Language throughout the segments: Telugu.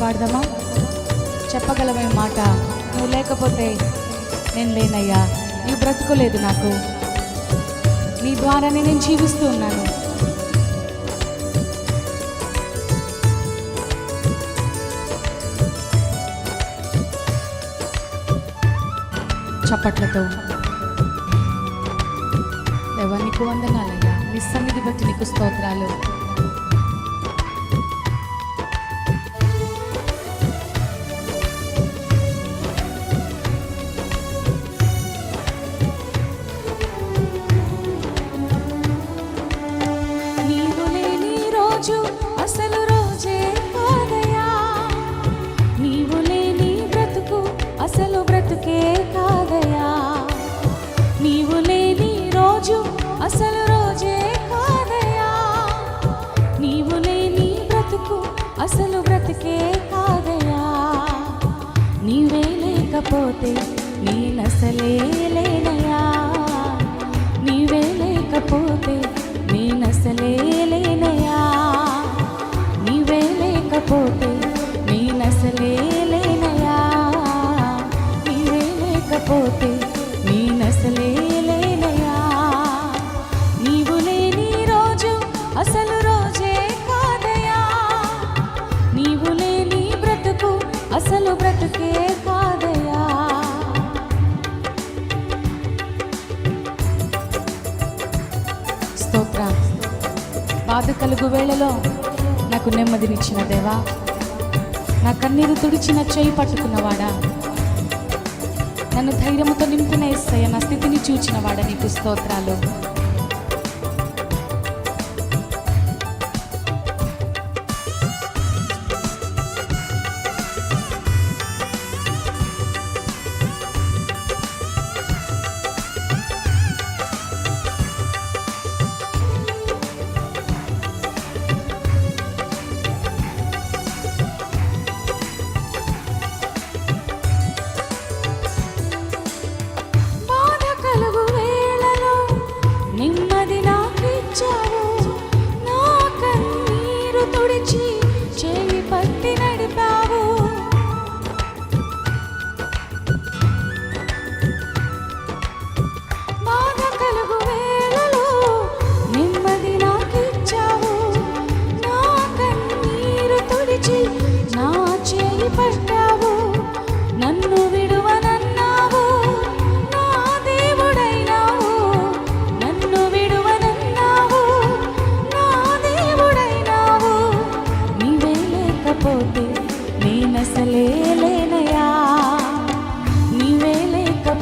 పాడదామా చెప్పగలమే మాట నువ్వు లేకపోతే నేను లేనయ్యా. నీ బ్రతుకోలేదు నాకు. నీ ద్వారానే నేను జీవిస్తూ ఉన్నాను. చప్పట్లతో. దేవా నీకు వందనాలయ్యా. నీ సన్నిధి బట్టి నీకు స్తోత్రాలు. రోజు అసలు రోజే కాదయా నీవు లేని బ్రతుకు అసలు బ్రతుకే కాదయా నీవు లేని రోజు అసలు రోజే కాదయా నీవు లేని బ్రతుకు అసలు బ్రతుకే కాదయా నీవే లేకపోతే నేనసలే లేనయా నీవే లేకపోతే లేకపోతే నేనసలే లేనయా? నీవు లేని రోజు అసలు రోజే కాదయా? నీవు లేని బ్రతుకు అసలు బ్రతుకే కాదయా? స్తోత్ర. బాధ కలుగు వేళలో నాకు నెమ్మదినిచ్చిన దేవా నా కన్నీరు తుడిచిన చేయి పట్టుకున్నవాడా? నన్ను ధైర్యముతో నింపిన ఎస్సయ్య నా స్థితిని చూచిన వాడని స్తోత్రాలు.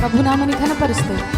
का भुना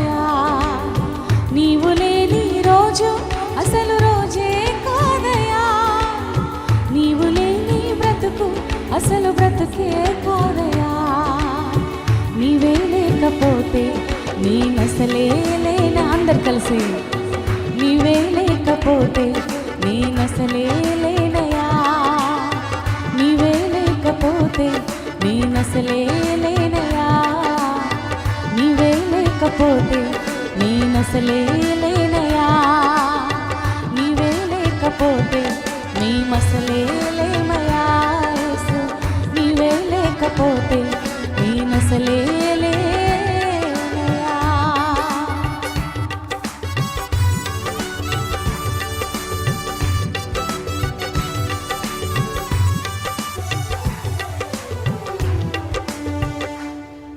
రోజు అసలు రోజే కాదయా నీవు లేని బ్రతుకు అసలు బ్రతుకే కాదయా నీవే లేకపోతే నేనసలే లేనా అందరు కలిసి? నీవే లేకపోతే నేనసలే లేనయా నీవే లేకపోతే నేనసలే లేనయా నీవే లేకపోతే నేనసలే లే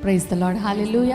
പ്രൈസ് ദ ലോഡ് ഹാലലൂയ